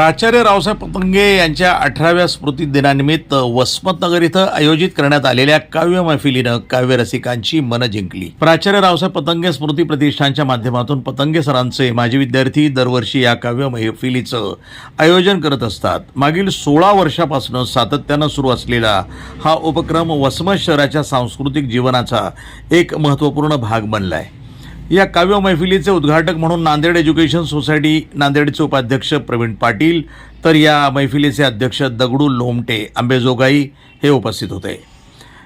प्राचार्य रावसाहेब पतंगे यांच्या अठराव्या स्मृती दिनानिमित्त वसमतनगर इथं आयोजित करण्यात आलेल्या काव्य मैफिलीनं काव्य रसिकांची मनं जिंकली. प्राचार्य रावसाहेब पतंगे स्मृती प्रतिष्ठानच्या माध्यमातून पतंगे सरांचे माजी विद्यार्थी दरवर्षी या काव्य मैफिलीचं आयोजन करत असतात. मागील सोळा वर्षापासून सातत्यानं सुरू असलेला हा उपक्रम वसमत शहराच्या सांस्कृतिक जीवनाचा एक महत्त्वपूर्ण भाग बनला आहे या काव्य मैफिलीचे उद्घाटक म्हणून नांदेड एज्युकेशन सोसायटी नांदेडचे उपाध्यक्ष प्रवीण पाटील तर या मैफिलीचे अध्यक्ष दगडू लोमटे आंबेजोगाई हे उपस्थित होते.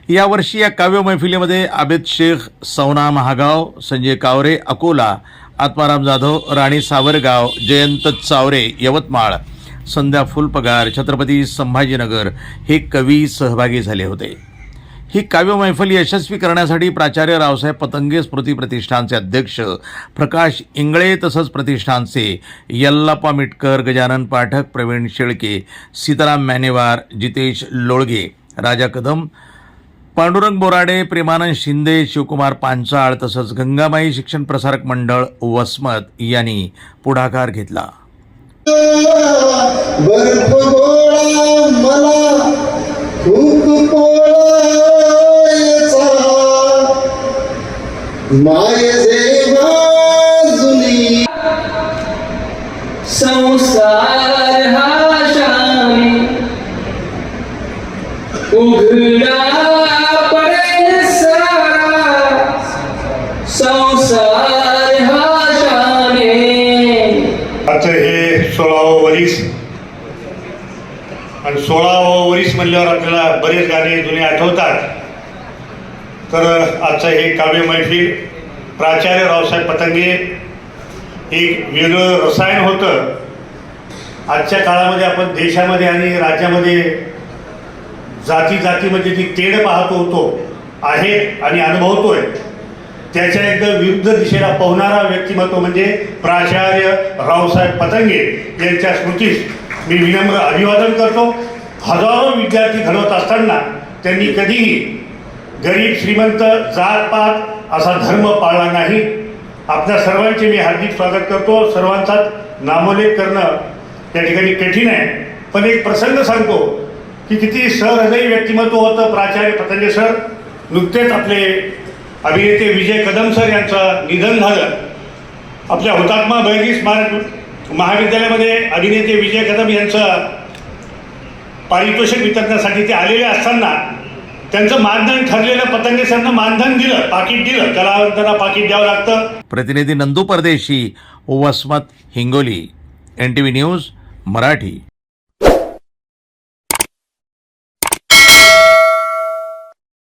यावर्षी या काव्य मैफिलीमध्ये आबेद शेख सवना महागाव संजय कावरे अकोला आत्माराम जाधव राणी सावरगाव जयंत चावरे यवतमाळ संध्या फुलपगार छत्रपती संभाजीनगर हे कवी सहभागी झाले होते. ही काव्य मैफल यशस्वी करण्यासाठी प्राचार्य रावसाहेब पतंगे स्मृती प्रतिष्ठानचे अध्यक्ष प्रकाश इंगळे तसंच प्रतिष्ठानचे यल्लाप्पा मिटकर गजानन पाठक प्रवीण शेळके सीताराम मॅनेवार जितेश लोळगे राजा कदम पांडुरंग बोराडे प्रेमानंद शिंदे शिवकुमार पांचाळ तसंच गंगामाई शिक्षण प्रसारक मंडळ वसमत यांनी पुढाकार घेतला. माय जेव्हा जुनी. संसार हा शामी उघडा पडेल सारा. संसार हा शामी आता हे सोळावं वरीस. आणि सोळावं वरीस म्हणल्यावर आपल्याला बरेच गाणे जुने आठवतात. तर आजचं हे काव्य मैफिल प्राचार्य रावसाहेब पतंगे एक वेगळं रसायन होतं. आजच्या काळामध्ये आपण देशामध्ये आणि राज्यामध्ये जाती जातीमध्ये जी तेढ पाहतो होतो आहे आणि अनुभवतोय त्याच्या एकदम विरुद्ध दिशेला पोहणारा व्यक्तिमत्व म्हणजे प्राचार्य रावसाहेब पतंगे यांच्या स्मृतीस मी विनम्र अभिवादन करतो. हजारो विद्यार्थी घडवत असताना त्यांनी कधीही गरीब श्रीमंत जातपात असा धर्म पाळला नाही. आपल्या सर्वांचे मी हार्दिक स्वागत करतो. सर्वांचाच नामोल्लेख करणं त्या ठिकाणी कठीण आहे. पण एक प्रसंग सांगतो की किती सहृदयी व्यक्तिमत्व होतं प्राचार्य पतंगे सर. नुकतेच आपले अभिनेते विजय कदम सर यांचं निधन झालं. आपल्या हुतात्मा बहिणी स्मारक महाविद्यालयामध्ये अभिनेते विजय कदम यांचं पारितोषिक वितरणासाठी ते आलेले असताना त्यांचं मानधन ठरलेलं पतंगे सरनं मानधन दिलं पाकिट दिलं. कलावंतांना पाकिट द्यावं लागतं. प्रतिनिधी Nandu Pardeshi Vasmat Hingoli. N T V news Marathi.